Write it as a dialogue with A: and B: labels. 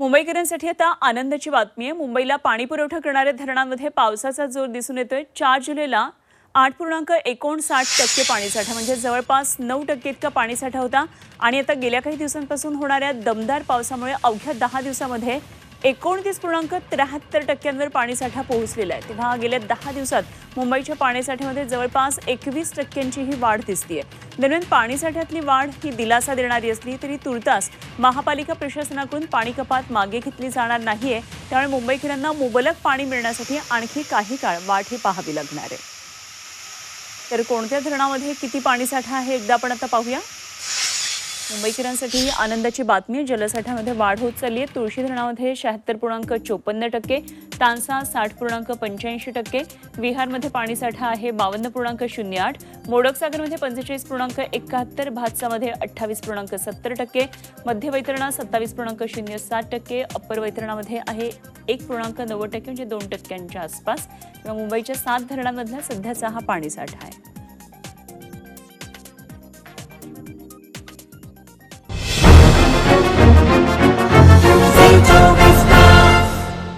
A: मुंबईकरांसाठी आता आनंदाची बातमी आहे. मुंबईला पाणी पुरवठा करणाऱ्या धरणांमध्ये पावसाचा जोर दिसून येतोय. चार जुलैला आठ पूर्णांक एकोणसाठ टक्के पाणीसाठा म्हणजे जवळपास नऊ टक्के इतका पाणीसाठा होता. आणि आता गेल्या काही दिवसांपासून होणाऱ्या दमदार पावसामुळे अवघ्या दहा दिवसामध्ये एकोणतीस पूर्णांक त्र्याहत्तर टक्क्यांवर पाणीसाठा पोहोचलेला आहे. तेव्हा गेल्या दहा दिवसात मुंबईच्या पाणीसाठ्यामध्ये जवळपास एकवीस टक्क्यांची ही वाढ दिसतीये. दरम्यान पाणीसाठ्यातली वाढ ही दिलासा देणारी असली तरी तुर्तास महापालिका प्रशासनाकडून पाणी कपात मागे घेतली जाणार नाहीये. त्यामुळे मुंबईकरांना मुबलक पाणी मिळण्यासाठी आणखी काही काळ वाट ही पाहावी लागणार आहे. तर कोणत्या धरणामध्ये किती पाणीसाठा आहे एकदा आपण आता पाहूया. मुंबईकरांसाठी ही आनंदाची बातमी जलसाठ्यामध्ये वाढ होत चालली आहे. तुळशी धरणामध्ये शहात्तर पूर्णांक चोपन्न टक्के तानसा साठ पूर्णांक पंच्याऐंशी टक्के विहारमध्ये पाणीसाठा आहे बावन्न पूर्णांक शून्य आठ मोडकसागरमध्ये पंचेचाळीस पूर्णांक एकाहत्तर भातसामध्ये अठ्ठावीस पूर्णांक सत्तर टक्के मध्य वैतरणा सत्तावीस पूर्णांक शून्य सात टक्के अप्पर वैतरणामध्ये आहे एक पूर्णांक नव्वद टक्के म्हणजे दोन टक्क्यांच्या आसपास. किंवा मुंबईच्या सात धरणांमधला सध्याचा हा पाणीसाठा आहे.